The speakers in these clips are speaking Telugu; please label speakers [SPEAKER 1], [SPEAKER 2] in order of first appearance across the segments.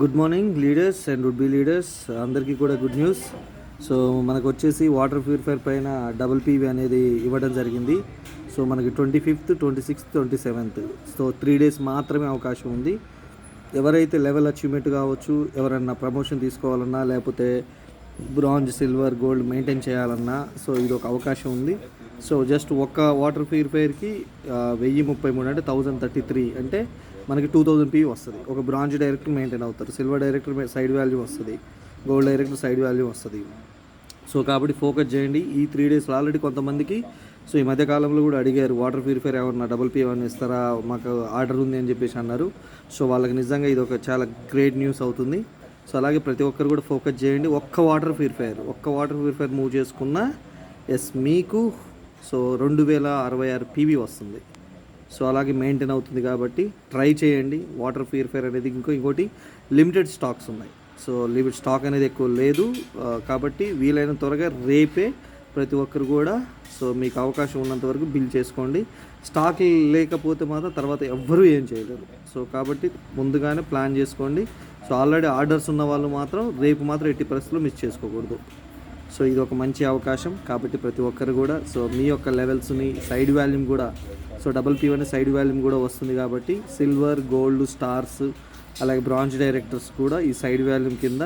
[SPEAKER 1] Good morning leaders and would be leaders అందరికీ కూడా గుడ్ న్యూస్ సో మనకు వచ్చేసి వాటర్ ప్యూరిఫైర్ పైన డబుల్ పీవీ అనేది ఇవ్వడం జరిగింది. సో మనకి twenty fifth twenty sixth twenty seventh so three days మాత్రమే అవకాశం ఉంది. ఎవరైతే లెవెల్ అచీవ్మెంట్ కావచ్చు ఎవరన్నా ప్రమోషన్ తీసుకోవాలన్నా లేకపోతే బ్రాంజ్ సిల్వర్ గోల్డ్ మెయింటైన్ చేయాలన్నా సో ఇది ఒక అవకాశం ఉంది. సో జస్ట్ ఒక్క వాటర్ ప్యూరిఫైయర్కి వెయ్యి ముప్పై మూడు అంటే థౌజండ్ థర్టీ త్రీ అంటే మనకి టూ థౌజండ్ పీ వస్తుంది. ఒక బ్రాంజ్ డైరెక్టర్ మెయింటైన్ అవుతారు. సిల్వర్ డైరెక్టర్ సైడ్ వాల్యూ వస్తుంది. గోల్డ్ డైరెక్టర్ సైడ్ వాల్యూ వస్తుంది. సో కాబట్టి ఫోకస్ చేయండి. ఈ త్రీ డేస్లో ఆల్రెడీ కొంతమందికి సో ఈ మధ్య కాలంలో కూడా అడిగారు వాటర్ ప్యూరిఫైర్ ఏమన్నా డబుల్ పీ ఏమన్నా ఇస్తారా? మాకు ఆర్డర్ ఉంది అని చెప్పేసి అన్నారు. సో వాళ్ళకి నిజంగా ఇది ఒక చాలా గ్రేట్ న్యూస్ అవుతుంది. సో అలాగే ప్రతి ఒక్కరు కూడా ఫోకస్ చేయండి. ఒక్క వాటర్ ప్యూరిఫైర్ ఒక్క వాటర్ ప్యూరిఫైర్ మూవ్ చేసుకున్న ఎస్ మీకు సో రెండు వేల అరవై ఆరు పీవీ వస్తుంది. సో అలాగే మెయింటైన్ అవుతుంది కాబట్టి ట్రై చేయండి. వాటర్ ప్యూరిఫైర్ అనేది ఇంకో ఇంకోటి లిమిటెడ్ స్టాక్స్ ఉన్నాయి. సో లిమిట్ స్టాక్ అనేది ఎక్కువ లేదు. కాబట్టి వీలైన త్వరగా రేపే ప్రతి ఒక్కరు కూడా సో మీకు అవకాశం ఉన్నంత వరకు బిల్ చేసుకోండి. స్టాక్ లేకపోతే మాత్రం తర్వాత ఎవ్వరూ ఏం చేయలేరు. సో కాబట్టి ముందుగానే ప్లాన్ చేసుకోండి. సో ఆల్రెడీ ఆర్డర్స్ ఉన్న వాళ్ళు మాత్రం రేపు మాత్రం ఎట్టి పరిస్థితుల్లో మిస్ చేసుకోకూడదు. సో ఇది ఒక మంచి అవకాశం కాబట్టి ప్రతి ఒక్కరు కూడా సో మీ యొక్క లెవెల్స్ని సైడ్ వాల్యూమ్ కూడా సో డబుల్ పీ అనే సైడ్ వాల్యూమ్ కూడా వస్తుంది కాబట్టి సిల్వర్ గోల్డ్ స్టార్స్ అలాగే బ్రాంజ్ డైరెక్టర్స్ కూడా ఈ సైడ్ వాల్యూమ్ కింద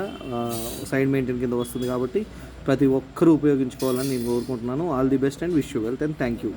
[SPEAKER 1] సైడ్ మెయింటైన్ కింద వస్తుంది కాబట్టి ప్రతి ఒక్కరూ ఉపయోగించుకోవాలని నేను కోరుకుంటున్నాను. All the best and wish you wealth and thank you